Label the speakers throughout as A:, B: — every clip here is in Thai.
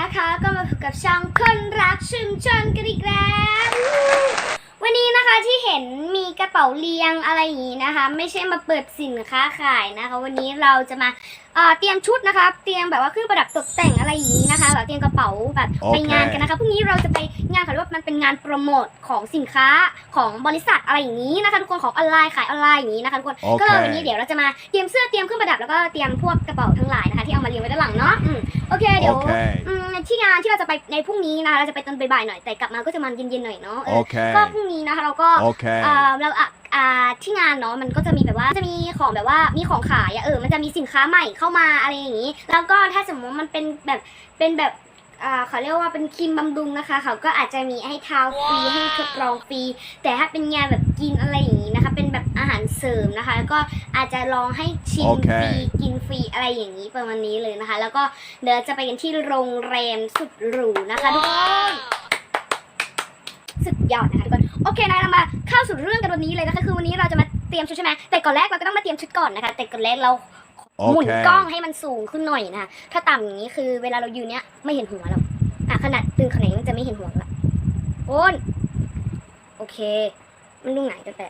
A: นะคะ ก็มาพบกับช่องคนรักชุมชนกันอีกแล้ว วัน นี้นะคะที่เห็นมีกระเป๋าเรียงอะไรอย่างนี้นะคะ ไม่ใช่มาเปิดสินค้าขายนะคะ วันนี้เราจะมาเอ่อเตรียมชุดนะคะ เตรียมแบบว่าเครื่องประดับตกแต่งอะไรอย่างนี้นะคะแบบเตรียมกระเป๋าแบบไปงานกันนะคะพรุ่งนี้เราจะไปงานค่ะเรียกว่ามันเป็นงานโปรโมทของสินค้าของบริษัทอะไรอย่างนี้นะคะทุกคนของออนไลน์ขายออนไลน์อย่างนี้นะคะทุกคน
B: โอเค
A: ก็เลยวันนี้เดี๋ยวเราจะมาเตรียมเสื้อเตรียมเครื่องประดับแล้วก็เตรียมพวกกระเป๋าทั้งหลายนะคะที่เอามาเรียงไว้ด้านหลังเนาะอืมโอเคเดี๋ยว
B: Okay.
A: อืมที่งานที่เราจะไปในพรุ่งนี้นะคะเราจะไปตอนบ่ายๆหน่อยแต่กลับมาก็จะมาเย็นๆหน่อยเนาะเออ
B: Okay.
A: ก็พรุ่งนี้นะคะเราก็
B: Okay.
A: อ่าเราอะอ่าที่งานเนาะมันก็จะมีแบบว่าจะมีของแบบว่ามีของขายอะเออมันจะมีสินค้าใหม่เข้ามาอะไรอย่างนี้ แล้วก็ถ้าสมมติมันเป็นแบบเป็นแบบอ่าเขาเรียกว่าเป็นครีมบำรุงนะคะ เขาก็อาจจะมีให้ทาฟรีให้ทดลองฟรีแต่ถ้าเป็นงานแบบกินอะไรอย่างนี้นะคะ เป็นแบบอาหารเสริมนะคะ แล้วก็อาจจะลองให้ชิม
B: โอเค
A: ฟรีกินฟรีอะไรอย่างนี้ประมาณนี้เลยนะคะ แล้วก็เดี๋ยวจะไปกันที่โรงแรมสุดหรูนะคะทุกคน สุดยอดนะคะทุกคน โอเคนะเรามาเข้าสู่เรื่องกันวันนี้เลยนะคะคือวันนี้เราจะมาเตรียมชุดใช่ไหมแต่ก่อนแรกเราก็ต้องมาเตรียมชุดก่อนนะคะ แต่ก่อนแรกเราหมุน
B: โอเค
A: กล้องให้มันสูงขึ้นหน่อยนะคะถ้าต่ำอย่างนี้คือเวลาเรายืนเนี้ยไม่เห็นหัวเราอะขนาดตึงขนาดนี้มันจะไม่เห็นหัวละโอนโอเค มันดูไหนกันแต่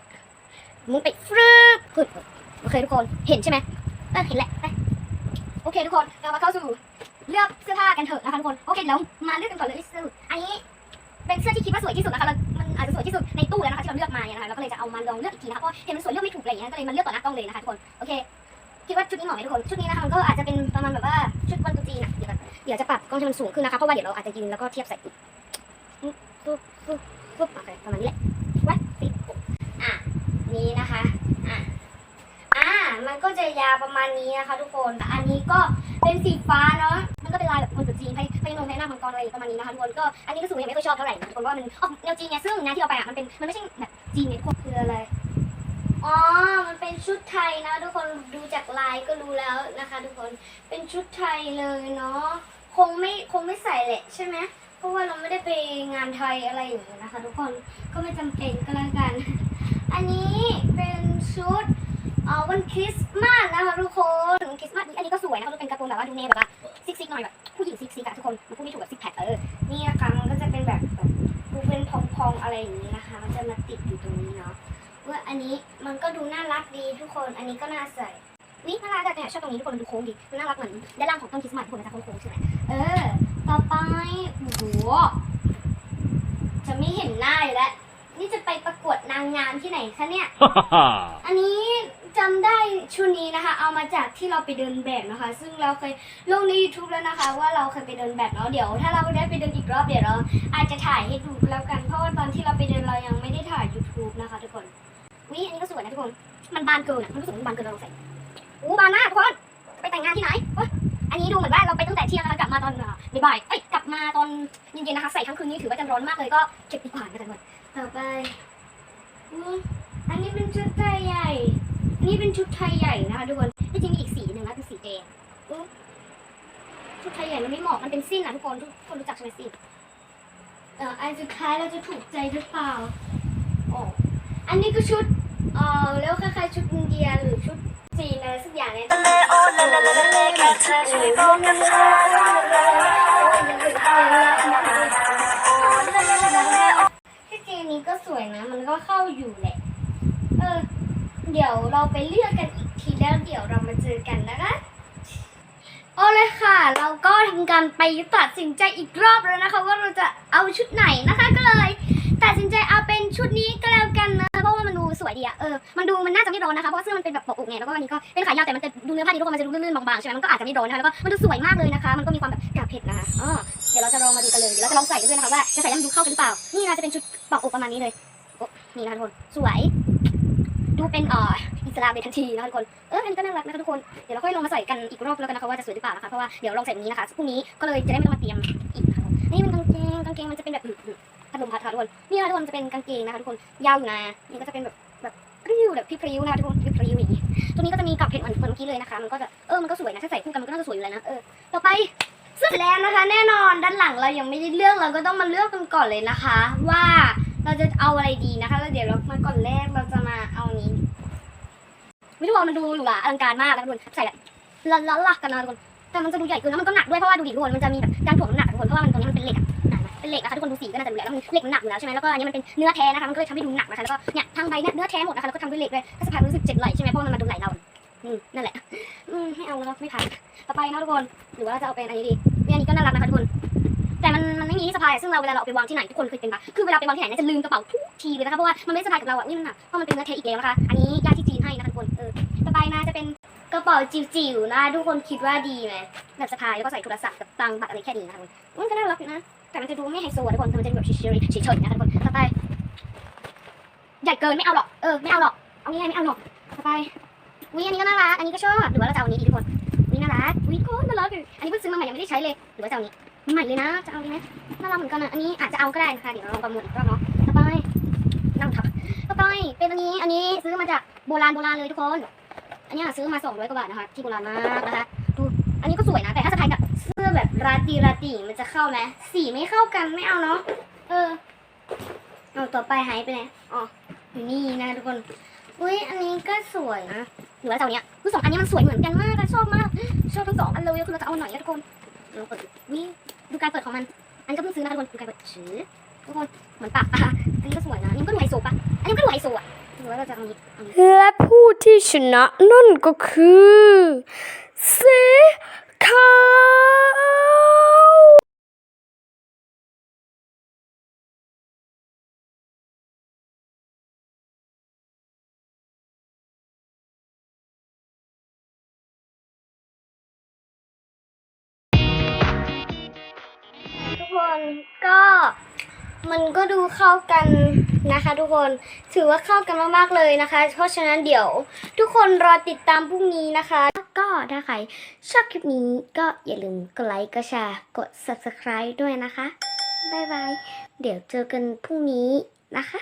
A: มึงไปฟรึบขึ้นโอเคทุกคนเห็นใช่ไหมเออเห็นแหละไปโอเคทุกคนเรามาเข้าสู่เลือกเสื้อผ้ากันเถอะนะคะทุกคนโอเคแล้วมาเลือกกันก่อนเลยเสื้ออันนี้เป็นเสื้อที่คิดว่าสวยที่สุดนะคะเรามันอาจจะ เราเลือกมาเนี่ยนะคะเราก็เลยจะเอามาลองเลือกอีกทีนะคะเพราะเห็นมันสวยเลือกไม่ถูกอะไรอย่างเงี้ยก็เลยมาเลือกต่อหน้ากล้องเลยนะคะทุกคนโอเคคิดว่าชุดนี้เหมาะไหมทุกคนชุดนี้นะคะมันก็อาจจะเป็นประมาณแบบว่าชุดวันตุจีนะเดี๋ยวเดี๋ยวจะปรับกล้องให้มันสูงขึ้นนะคะเพราะว่าเดี๋ยวเราอาจจะยืนแล้วก็เทียบใส่ปุ๊บปุ๊บปุ๊บปุ๊บโอเคประมาณนี้แหละไว้สิอะนี่นะคะอะอ่ามันก็จะยาวประมาณนี้นะคะ ทุกคนแต่อันนี้ก็เป็นสีฟ้าเนาะ ก็เป็นลายแบบคนจีนไทยไทยนงไทยหน้ามังกรอะไรประมาณนี้นะคะทุกคนก็อันนี้ก็สูงยังไม่ค่อยชอบเท่าไหร่นะทุกคนว่ามันออกแนวจีนไงซึ่งงานที่เราไปอะมันเป็นมันไม่ใช่แบบจีนไงทุกคนคืออะไรอ๋อ มันเป็นชุดไทยนะทุกคนดูจากลายก็รู้แล้วนะคะทุกคนเป็นชุดไทยเลยเนาะคงไม่คงไม่ใส่แหละใช่ไหมเพราะว่าเราไม่ได้ไปงานไทยอะไรอย่างนี้นะคะ ทุกคนก็ไม่จำเป็นก็แล้วกัน อันนี้เป็นชุดเอ่อวันคริสต์มาสนะคะทุกคนวันคริสต์มาสอันนี้ก็สวยนะคะเป็นการ์ตูนแบบว่าดูเนแบบว่า หน่อยแบบผู้หญิงซิกซิกอะทุกคนมันพูดไม่ถูกแบบซิกแพคเออนี่นะคะมันก็จะเป็นแบบแบบดูเป็นพองๆอะไรอย่างนี้นะคะ มันจะมาติดอยู่ตรงนี้เนาะว่าอันนี้มันก็ดูน่ารักดีทุกคนอันนี้ก็น่าใส่วิน่ารักอะเนี่ยชอบตรงนี้ทุกคนมันดูโค้งดีมันน่ารักเหมือนด้านล่างของต้นคริสต์มาสทุกคนมันจะโค้งๆใช่ไหมเออ ต่อไปโอ้โหจะไม่เห็นหน้าอยู่แล้วนี่จะไปประกวดนางงามที่ไหนคะเนี่ย อันนี้ จำได้ชุดนี้นะคะ เอามาจากที่เราไปเดินแบบนะคะ ซึ่งเราเคยลงใน YouTube แล้วนะคะ ว่าเราเคยไปเดินแบบเนาะเดี๋ยว ถ้าเราได้ไปเดินอีกรอบเดี๋ยวเราอาจจะถ่ายให้ดูแล้วกันเพราะว่าตอนที่เราไปเดินเรายังไม่ได้ถ่าย YouTube นะคะทุกคนวิอันนี้ก็สวยนะทุกคนมันบานเกินอะมันรู้สึกมันบานเกินเราใส่อู้บานมากทุกคนไปแต่งงานที่ไหนว้ยอันนี้ดูเหมือนว่าเราไปตั้งแต่เที่ยงนะคะกลับมาตอนบ่ายเอ้ยกลับมาตอนเย็นๆนะคะใส่ทั้งคืนนี้ถือว่าจะร้อนมากเลยก็เก็บดีกว่านะทุกคนต่อไปอันนี้เป็นชุดไทยใหญ่ นนี้เป็นชุดไทยใหญ่นะคะทุกคนที่จริงมีอีกสีหนึ่งนะคือสีแดงชุดไทยใหญ่มันไม่เหมาะมันเป็นสิ้นนะทุกคนทุกคนรู้จักใช่ไหมสิ้นเอ่ออันสุดท้ายเราจะถูกใจหรือเปล่าอ๋ออันนี้ก็ชุดเอ่อแล้วคล้ายๆชุดอินเดียหรือชุดจีนอะไรสักอย่างเนี่ยที่จริงนี้ก็สวยนะ มันก็เข้าอยู่แหละ เดี๋ยวเราไปเลือกกันอีกทีแล้วเดี๋ยวเรามาเจอกันนะคะเอาเลยค่ะ เราก็ทำการไปตัดสินใจอีกรอบแล้วนะคะ ว่าเราจะเอาชุดไหนนะคะ ก็เลยตัดสินใจเอาเป็นชุดนี้ก็แล้วกันนะคะเพราะว่ามันดูสวยดีอะเออมันดูมันน่าจะไม่ร้อนนะคะเพราะเสื้อมันเป็นแบบปกอกไงแล้วก็อันนี้ก็เป็นขายาวแต่มันจะดูเนื้อผ้าดีทุกคนมันจะดูลื่นๆบางๆใช่ไหมมันก็อาจจะไม่ร้อนนะคะแล้วก็มันดูสวยมากเลยนะคะ มันก็มีความแบบกาบเผ็ดนะคะอ๋อเดี๋ยวเราจะลองมาดูกันเลยเดี๋ยวเราจะลองใส่กันด้วยนะคะว่าจะใส่แล้วมันดูเข้ากันหรือเปล่า นี่นะจะเป็นชุดปกอกประมาณนี้เลยโอ้นี่นะทุกคนสวย ดูเป็นอ่ออิสลามเลยทันทีนะคะทุกคน เอออันก็น่ารักนะคะทุกคน เดี๋ยวเราค่อยลองมาใส่กันอีกรอบแล้วกันนะคะว่าจะสวยหรือเปล่านะคะ เพราะว่าเดี๋ยวลองใส่แบบนี้นะคะพรุ่งนี้ก็เลยจะได้ไม่ต้องมาเตรียมอีกนะคะนี่เป็นกางเกงกางเกงมันจะเป็นแบบพัดลมพัดค่ะทุกคน นี่นะคะทุกคนจะเป็นกางเกงนะคะทุกคน ยาวอยู่นะนี่ก็จะเป็นแบบแบบริ้วแบบพริ้วๆนะคะทุกคนพริ้วๆอย่างนี้ ตัวนี้ก็จะมีกับเพชรเหมือนคนเมื่อกี้เลยนะคะ มันก็จะ เออ มันก็สวยนะ ถ้าใส่คู่กันมันก็น่าจะสวยอยู่แล้วนะ เออ ต่อไปเสื้อแล้วนะคะ แน่นอนด้านหลังเรายังไม่ได้เลือกเราก็ต้องมาเลือกกันก่อนเลยนะคะ ว่าเราจะเอาอะไรดีนะคะแล้วเดี๋ยวเรามาก่อนแรกเราจะมา วิทุกคนมันดูหรูหราอลังการมากนะทุกคนใส่แบบล้อนๆหลักกันนะทุกคนแต่มันจะดูใหญ่เกินแล้วมันก็หนักด้วยเพราะว่าดูดิทุกคนมันจะมีแบบการถ่วงน้ำหนักทุกคนเพราะว่ามันตรงนี้มันเป็นเหล็กอะเป็นเหล็กนะคะทุกคนดูสีก็น่าจะรู้แล้วมันเหล็กมันหนักอยู่แล้วใช่ไหมแล้วก็อันนี้มันเป็นเนื้อแท้นะคะมันก็เลยทำให้ดูหนักนะคะแล้วก็เนี่ยทางใบเนี่ยเนื้อแท้หมดนะคะแล้วก็ทำด้วยเหล็กด้วยก็สะพายรู้สึกเจ็บไหล่ใช่ไหมเพราะมันมาโดนไหล่เราอืมนั่นแหละอืมไม่เอาแล้วไม่ผ่านต่อไปนะทุกคนหรือว่าจะเอาเป็นอันนี้ดีอันนี้ก็น่ารักนะคะทุกคน แต่มันมันไม่มีที่สะพายซึ่งเราเวลาเราเอาไปวางที่ไหนทุกคนเคยเป็นปะคือเวลาไปวางที่ไหนเนี่ยจะลืมกระเป๋าทุกทีเลยนะคะเพราะว่ามันไม่ได้สะพายกับเราอะนี่มันหนักเพราะมันเป็นเนื้อแท้อีกแล้วนะคะอันนี้ญาติที่จีนให้นะคะทุกคนเออต่อไปนะจะเป็นกระเป๋าจิ๋วๆนะทุกคนคิดว่าดีไหมแบบสะพายแล้วก็ใส่โทรศัพท์กับตังค์บัตรอะไรแค่นี้นะคะทุกคนมันก็น่ารักนะแต่มันจะดูไม่ไฮโซทุกคนแต่มันจะดูแบบเฉยๆเฉยๆนะคะทุกคนต่อไปใหญ่เกินไม่เอาหรอกเออไม่เอาหรอกเอางี้ไงไม่เอาหรอกต่อไปอุ้ยอันนี้ก็น่ารักอันนี้ก็ชอบหรือว่าเราจะเอาอันนี้ดีทุกคนนี่น่ารักอุ้ยโคตรน่ารักเลยอันนี้เพิ่งซื้อมาใหม่ยังไม่ได้ใช้เลยหรือว่าจะเอาอันนี้ ใหม่เลยนะ จะเอาดีไหมน่ารักเหมือนกันนะอันนี้อาจจะเอาก็ได้นะคะ เดี๋ยวเราลองประมูลอีกรอบเนาะต่อไปนั่งทับต่อไปเป็นอันนี้ อันนี้ซื้อมาจากโบราณโบราณเลยทุกคน อันนี้ซื้อมา200กว่าบาทนะคะ ที่โบราณมากนะคะ ดู อันนี้ก็สวยนะ แต่ถ้าสะพายกับเสื้อแบบราตรีราตรีมันจะเข้าไหมสีไม่เข้ากันไม่เอาเนาะ เออ เอาต่อไปหายไปไหน อ๋อ อยู่นี่นะทุกคนอุ้ยอันนี้ก็สวยนะหรือว่าเจะเอาเนี้ยคือสองอันนี้มันสวยเหมือนกันมากชอบมาก ชอบทั้งสองอันเลยคือเราจะเอาหน่อยนะทุกคนลองเปิดดูวิ ดูการเปิดของมัน อันนี้ก็เพิ่งซื้อนะทุกคนดูการเปิดชื้อทุกคนเหมือนปากปะอันนี้ก็สวยนะอันนี้ก็ดูไฮโซปะอันนี้ก็ดูไฮโซอะหรือว่าเราจะเอาอันนี้เอาอันนี้
B: และผู้ที่ชนะนั่นก็คือสีขา
A: คนก็มันก็ดูเข้ากันนะคะ ทุกคนถือว่าเข้ากันมากๆเลยนะคะ เพราะฉะนั้นเดี๋ยว ทุกคนรอติดตามพรุ่งนี้นะคะ ก็ถ้าใครชอบคลิปนี้ก็อย่าลืมกดไลค์กดแชร์กด subscribe ด้วยนะคะ บ๊ายบาย เดี๋ยวเจอกันพรุ่งนี้นะคะ